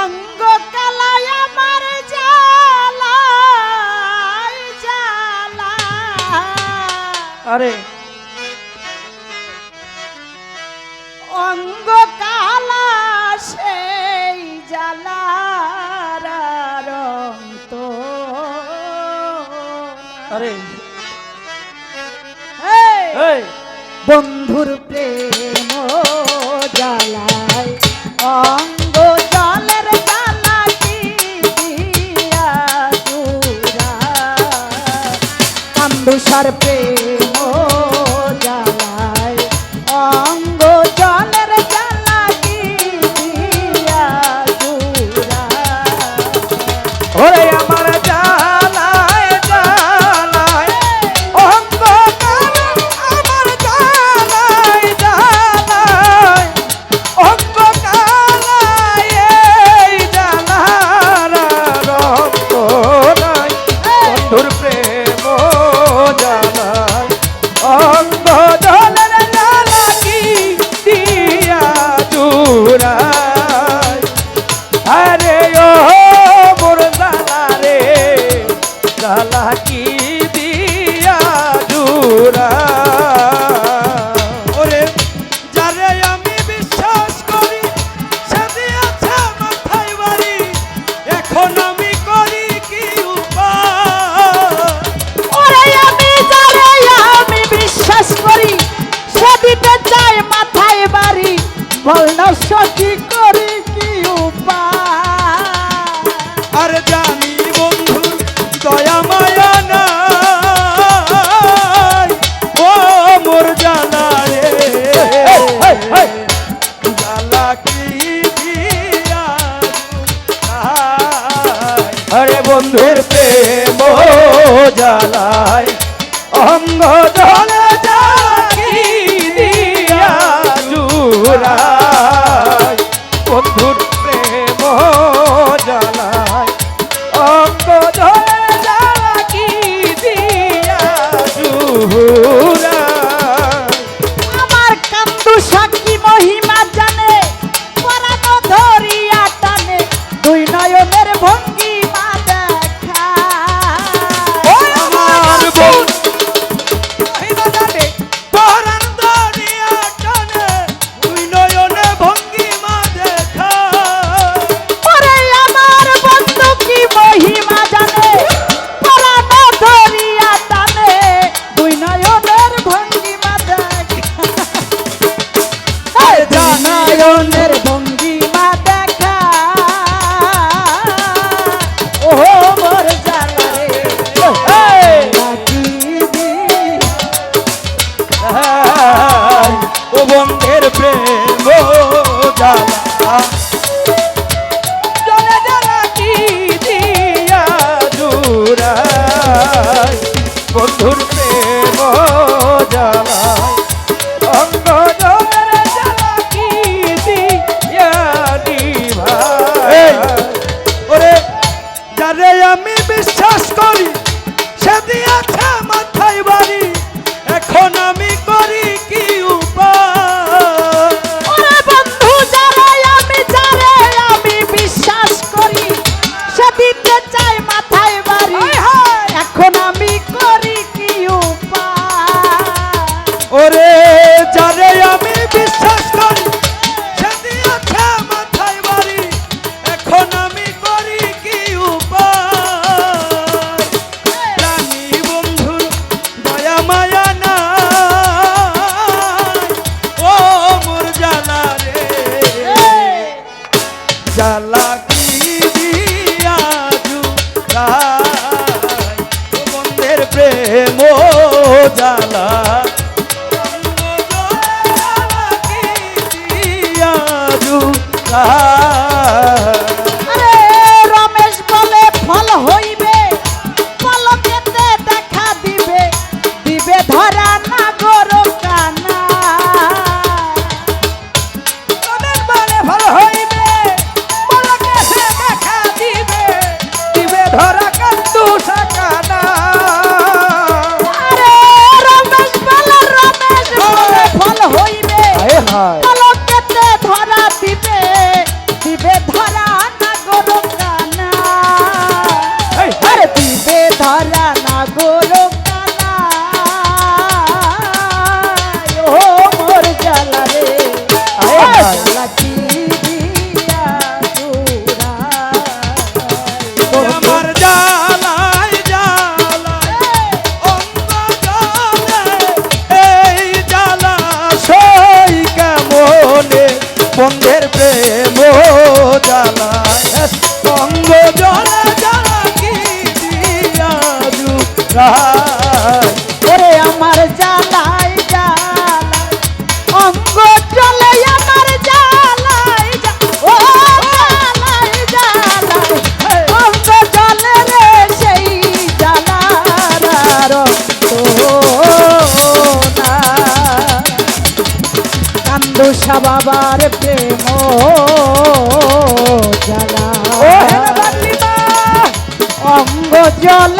অঙ্গ আমার আরে। অঙ্গ কালা সেই জালার আরে। বন্ধুর প্রেম তুষার প্রেম জ্বালায়। অঙ্গ জলের জ্বালা কি দিয়া ওরে আমার সখী করি কি উপায়? আর জানি বন্ধু দয়া মায়া না ও মোর জানা রে। জালায় অঙ্গ জলে বাবার প্রেম জ্বালা। অঙ্গ জলের